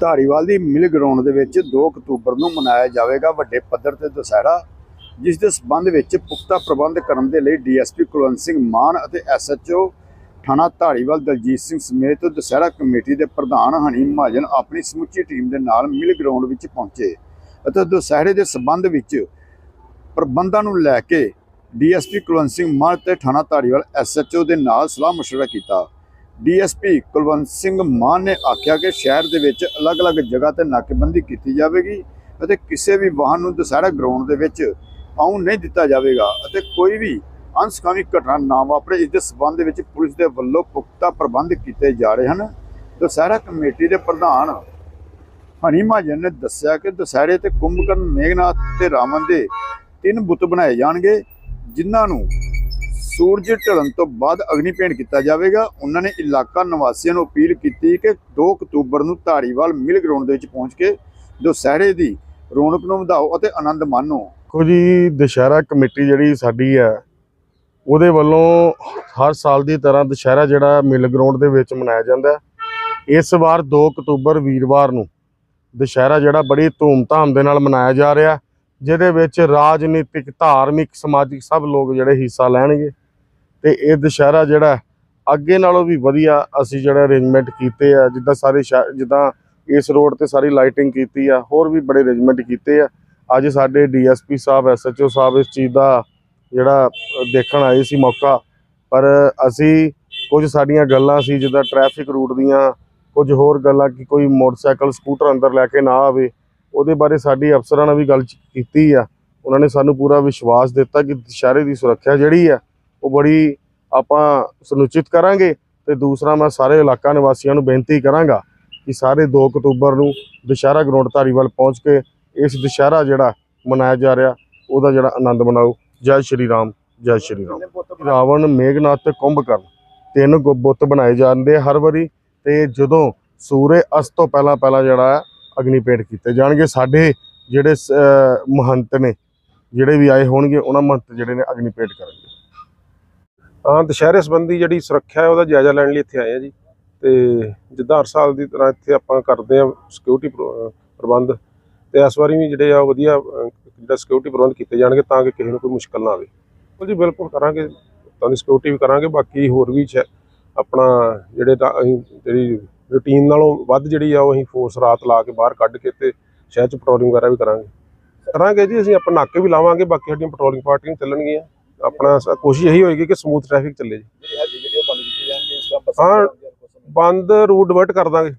ਧਾਰੀਵਾਲ ਦੀ ਮਿਲ ground ਦੇ ਵਿੱਚ 2 October ਨੂੰ ਮਨਾਇਆ ਜਾਵੇਗਾ ਵੱਡੇ ਪੱਧਰ ਤੇ ਦੁਸਹਿਰਾ, ਜਿਸ ਦੇ ਸਬੰਧ ਵਿੱਚ ਪੁਖਤਾ ਪ੍ਰਬੰਧ ਕਰਨ ਦੇ ਲਈ ਡੀਐਸਪੀ ਕੁਲਵੰਤ ਸਿੰਘ ਮਾਨ ਅਤੇ ਐਸਐਚਓ ਥਾਣਾ ਧਾਰੀਵਾਲ ਦਲਜੀਤ ਸਿੰਘ ਸਮੇਤ ਦੁਸਹਿਰਾ ਕਮੇਟੀ ਦੇ ਪ੍ਰਧਾਨ ਹਨੀ ਮਹਾਜਨ ਆਪਣੀ ਸਮੁੱਚੀ ਟੀਮ ਦੇ ਨਾਲ ਮਿਲ ਗਰਾਊਂਡ ਵਿੱਚ ਪਹੁੰਚੇ ਅਤੇ ਦੁਸਹਿਰੇ ਦੇ ਸਬੰਧ ਵਿੱਚ ਪ੍ਰਬੰਧਾਂ ਨੂੰ ਲੈ ਕੇ ਡੀਐਸਪੀ ਕੁਲਵੰਤ ਸਿੰਘ ਮਾਨ ਤੇ ਥਾਣਾ ਧਾਰੀਵਾਲ ਐਸਐਚਓ ਦੇ ਨਾਲ ਸਲਾਹ ਮਸ਼ਵਰਾ ਕੀਤਾ। ਡੀਐਸਪੀ ਕੁਲਵੰਤ ਸਿੰਘ ਮਾਨ ਨੇ ਆਖਿਆ ਕਿ ਸ਼ਹਿਰ ਦੇ ਵਿੱਚ ਅਲੱਗ-ਅਲੱਗ ਜਗ੍ਹਾ ਤੇ ਨਾਕੇਬੰਦੀ ਕੀਤੀ ਜਾਵੇਗੀ ਅਤੇ ਕਿਸੇ ਵੀ ਵਾਹਨ ਨੂੰ ਦੁਸਹਿਰਾ ਗਰਾਊਂਡ ਦੇ ਵਿੱਚ ਆਉਣ ਨਹੀਂ ਦਿੱਤਾ ਜਾਵੇਗਾ ਅਤੇ ਕੋਈ ਵੀ ਅਨਸਕਾਮੀ ਘਟਨਾ ਨਾ ਵਾਪਰੇ, ਇਸ ਦੇ ਸਬੰਧ ਵਿੱਚ ਪੁਲਿਸ ਦੇ ਵੱਲੋਂ ਪੁਖਤਾ ਪ੍ਰਬੰਧ ਕੀਤੇ ਜਾ ਰਹੇ ਹਨ। ਦੁਸਹਿਰਾ ਕਮੇਟੀ ਦੇ ਪ੍ਰਧਾਨ ਹਨੀ ਮਹਾਜਨ ਨੇ ਦੱਸਿਆ ਕਿ ਦੁਸਹਿਰੇ ਤੇ ਕੁੰਭਕਰਨ ਮੇਘਨਾਥ ਤੇ ਰਾਵਣ ਦੇ ਤਿੰਨ ਬੁੱਤ ਬਣਾਏ ਜਾਣਗੇ, ਜਿਨ੍ਹਾਂ ਨੂੰ ਸੂਰਜ ਢਲਣ ਤੋਂ ਬਾਅਦ ਅਗਨੀ ਭੇਂਟ ਕੀਤਾ ਜਾਵੇਗਾ। ਉਹਨਾਂ ਨੇ ਇਲਾਕਾ ਨਿਵਾਸੀਆਂ ਨੂੰ ਅਪੀਲ ਕੀਤੀ ਕਿ 2 ਅਕਤੂਬਰ ਨੂੰ ਧਾਰੀਵਾਲ ਮਿਲ ਗਰਾਊਂਡ ਦੇ ਵਿੱਚ ਪਹੁੰਚ ਕੇ ਦੁਸਹਿਰੇ ਦੀ ਰੌਣਕ ਨੂੰ ਵਧਾਓ ਅਤੇ ਆਨੰਦ ਮਾਣੋ। ਦੇਖੋ ਜੀ, ਦੁਸ਼ਹਿਰਾ ਕਮੇਟੀ ਜਿਹੜੀ ਸਾਡੀ ਹੈ, ਉਹਦੇ ਵੱਲੋਂ ਹਰ ਸਾਲ ਦੀ ਤਰ੍ਹਾਂ ਦੁਸ਼ਹਿਰਾ ਜਿਹੜਾ ਮਿਲ ਗਰਾਊਂਡ ਦੇ ਵਿੱਚ ਮਨਾਇਆ ਜਾਂਦਾ ਇਸ ਵਾਰ 2 ਅਕਤੂਬਰ ਵੀਰਵਾਰ ਨੂੰ ਦੁਸ਼ਹਿਰਾ ਜਿਹੜਾ ਬੜੀ ਧੂਮਧਾਮ ਦੇ ਨਾਲ ਮਨਾਇਆ ਜਾ ਰਿਹਾ ਜਿਹਦੇ ਵਿੱਚ ਰਾਜਨੀਤਿਕ, ਧਾਰਮਿਕ, ਸਮਾਜਿਕ ਸਭ ਲੋਕ ਜਿਹੜੇ ਹਿੱਸਾ ਲੈਣਗੇ। ਤੇ ਇਹ ਦੁਸ਼ਹਿਰਾ ਜਿਹੜਾ ਅੱਗੇ ਨਾਲੋਂ ਵੀ ਵਧੀਆ ਅਸੀਂ ਜਿਹੜਾ ਅਰੇਂਜਮੈਂਟ ਕੀਤੇ ਆ, ਜਿੱਦਾਂ ਸਾਰੇ ਸ਼ਹਿ- ਜਿੱਦਾਂ ਇਸ ਰੋਡ ਤੇ ਸਾਰੀ ਲਾਈਟਿੰਗ ਕੀਤੀ ਆ, ਹੋਰ ਵੀ ਬੜੇ ਅਰੇਂਜਮੈਂਟ ਕੀਤੇ ਆ। ਅੱਜ ਸਾਡੇ ਡੀਐਸਪੀ ਸਾਹਿਬ, ਐਸਐਚਓ ਸਾਹਿਬ ਇਸ ਚੀਜ਼ ਦਾ ਜਿਹੜਾ ਦੇਖਣ ਆਏ ਸੀ ਮੌਕਾ। ਪਰ ਅਸੀਂ ਕੁਝ ਸਾਡੀਆਂ ਗੱਲਾਂ ਸੀ, ਜਿੱਦਾਂ ਟ੍ਰੈਫਿਕ ਰੂਟ ਦੀਆਂ, ਕੁਝ ਹੋਰ ਗੱਲਾਂ ਕਿ ਕੋਈ ਮੋਟਰਸਾਈਕਲ, ਸਕੂਟਰ ਅੰਦਰ ਲੈ ਕੇ ਨਾ ਆਵੇ, ਉਹਦੇ ਬਾਰੇ ਸਾਡੀ ਅਫਸਰਾਂ ਨਾਲ ਵੀ ਗੱਲ ਕੀਤੀ ਆ। ਉਹਨਾਂ ਨੇ ਸਾਨੂੰ ਪੂਰਾ ਵਿਸ਼ਵਾਸ ਦਿੱਤਾ ਕਿ ਦੁਸ਼ਹਿਰੇ ਦੀ ਸੁਰੱਖਿਆ ਜਿਹੜੀ ਆ ਉਹ ਬੜੀ ਆਪਾਂ ਸੁਨਿਸ਼ਚਿਤ ਕਰਾਂਗੇ ਤੇ ਦੂਸਰਾ ਮੈਂ ਸਾਰੇ ਇਲਾਕਾ ਨਿਵਾਸੀਆਂ ਨੂੰ ਬੇਨਤੀ ਕਰਾਂਗਾ ਕਿ ਸਾਰੇ 2 ਅਕਤੂਬਰ ਨੂੰ ਦੁਸ਼ਹਿਰਾ ਗਰਾਊਂਡ ਧਾਰੀਵਾਲ ਪਹੁੰਚ ਕੇ ਇਸ ਦੁਸ਼ਹਿਰਾ ਜਿਹੜਾ ਮਨਾਇਆ ਜਾ ਰਿਹਾ, ਉਹਦਾ ਜਿਹੜਾ ਆਨੰਦ ਮਨਾਓ। ਜੈ ਸ਼੍ਰੀ ਰਾਮ, ਜੈ ਸ਼੍ਰੀ ਰਾਮ। ਰਾਵਣ, ਮੇਘਨਾਥ ਤੇ ਕੁੰਭਕਰਨ ਤਿੰਨ ਗੁ- ਬੁੱਤ ਬਣਾਏ ਜਾਂਦੇ ਆ ਹਰ ਵਾਰੀ ਤੇ ਜਦੋਂ ਸੂਰਜ ਅਸਤ ਤੋਂ ਪਹਿਲਾਂ ਪਹਿਲਾਂ ਜਿਹੜਾ ਹੈ ਅਗਨੀ ਭੇਟ ਕੀਤੇ ਜਾਣਗੇ। ਸਾਡੇ ਜਿਹੜੇ ਸ- ਮਹੰਤ ਨੇ, ਜਿਹੜੇ ਵੀ ਆਏ ਹੋਣਗੇ, ਉਹਨਾਂ ਮਹੰਤ ਜਿਹੜੇ ਨੇ ਅਗਨੀ ਭੇਟ ਕਰਨਗੇ। ਹਾਂ ਦੁਸ਼ਹਿਰੇ ਸੰਬੰਧੀ ਜਿਹੜੀ ਸੁਰੱਖਿਆ ਹੈ, ਉਹਦਾ ਜਾਇਜ਼ਾ ਲੈਣ ਲਈ ਇੱਥੇ ਆਏ ਆ ਜੀ। ਤੇ ਜਿੱਦਾਂ ਹਰ ਸਾਲ ਦੀ ਤਰ੍ਹਾਂ ਇੱਥੇ ਆਪਾਂ ਕਰਦੇ ਆ ਸਿਕਿਉਰਿਟੀ ਪ੍ਰਬੰਧ। ਤੇ ਇਸ ਵਾਰੀ ਵੀ ਜਿਹੜੇ ਆ, ਉਹ ਵਧੀਆ ਜਿਹੜਾ ਸਿਕਿਉਰਿਟੀ ਪ੍ਰਬੰਧ ਕੀਤੇ ਜਾਣਗੇ ਤਾਂ ਕਿ ਕਿਸੇ ਨੂੰ ਕੋਈ ਮੁਸ਼ਕਲ ਨਾ ਆਵੇ। ਬਿਲਕੁਲ ਜੀ ਬਿਲਕੁਲ ਕਰਾਂਗੇ, ਤਾਂ ਦੀ ਸਿਕਿਉਰਿਟੀ ਵੀ ਕਰਾਂਗੇ। ਬਾਕੀ ਹੋਰ ਵੀ ਸ਼ੈ- ਆਪਣਾ ਜਿਹੜੇ ਤਾਂ ਅਸੀਂ, ਜਿਹੜੀ ਰੂਟੀਨ ਨਾਲੋਂ ਵੱਧ ਜਿਹੜੀ ਆ, ਉਹ ਅਸੀਂ ਫੋਰਸ ਰਾਤ ਲਾ ਕੇ ਬਾਹਰ ਕੱਢ ਕੇ ਤੇ ਸ਼ਹਿਰ ਚ ਪੈਟਰੋਲਿੰਗ ਵਗੈਰਾ ਵੀ ਕਰਾਂਗੇ। ਕਰਾਂਗੇ ਜੀ, ਅਸੀਂ ਆਪਾਂ ਨਾਕੇ ਵੀ ਲਾਵਾਂਗੇ, ਬਾਕੀ ਸਾਡੀਆਂ ਪੈਟਰੋਲਿੰਗ ਪਾਰਟੀਆਂ ਚੱਲਣਗੀਆਂ। ਆਪਣਾ ਸ- ਕੋਸ਼ਿਸ਼ ਇਹੀ ਹੋਏਗੀ ਕਿ ਸਮੂਥ ਟ੍ਰੈਫਿਕ ਚੱਲੇ ਜੀ। ਹਾਂ ਬੰਦ ਰੂਟ ਡਿਵਰਟ ਕਰ ਦਾਂਗੇ।